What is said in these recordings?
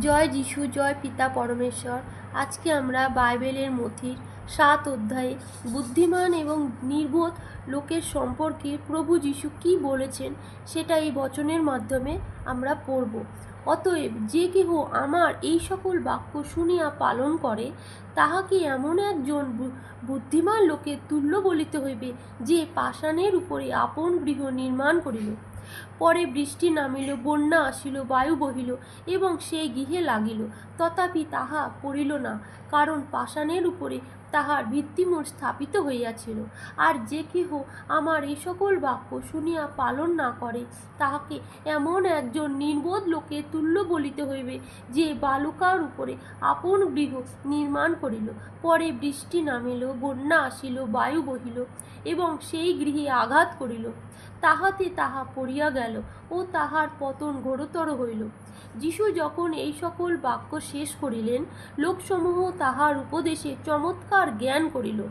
জয় যিশু, জয় পিতা পরমেশ্বর। আজকে আমরা বাইবেলের মথির সাত অধ্যায়ে বুদ্ধিমান এবং নির্বোধ লোকের সম্পর্কে প্রভু যিশু কি বলেছেন সেটা এই বচনের মাধ্যমে আমরা পড়ব। অতএব যে কেহ আমার এই সকল বাক্য শুনিয়া পালন করে, তাহাকে এমন একজন বুদ্ধিমান লোকের তুল্য বলিতে হইবে, যে পাষাণের উপরে আপন গৃহ নির্মাণ করিল। পরে বৃষ্টি নামিল, বন্যা আসিল, বায়ু বহিল এবং সেই গৃহে লাগিল। তথাপি তাহা পড়িল না, কারণ পাষাণের উপরে তাহার ভিত্তিমূল স্থাপিত হইয়াছিল। আর যে কেহ আমার এই সকল বাক্য শুনিয়া পালন না করে, তাহাকে এমন একজন নির্বোধ লোকে তুল্য বলিতে হইবে যে বালুকার উপরে আপন গৃহ নির্মাণ করিল। পরে বৃষ্টি নামিল, বন্যা আসিল, বায়ু বহিল এবং সেই গৃহে আঘাত করিল। তাহাতে তাহা পড়িয়া গেল ও তাহার পতন ঘোরতর হইল। যিশু যখন এই সকল বাক্য শেষ করিলেন, লোকসমূহ তাহার উপদেশে চমৎকার জ্ঞান করিল।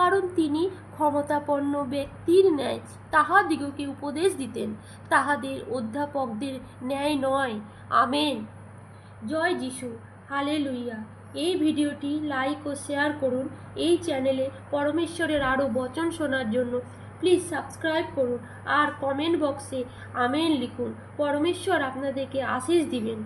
কারণ তিনি ক্ষমতাপন্ন ব্যক্তির ন্যায় তাহাদিগকে উপদেশ দিতেন। তাহাদের অধ্যাপকদের ন্যায় নয়। আমেন। জয় যিশু। হালে লুইয়া এই ভিডিওটি লাইক ও শেয়ার করুন। এই চ্যানেলে পরমেশ্বরের আরও বচন শোনার জন্য প্লিজ সাবস্ক্রাইব করুন। আর কমেন্ট বক্সে আমেন লিখুন। পরমেশ্বর আপনাদেরকে আশিস দিবেন।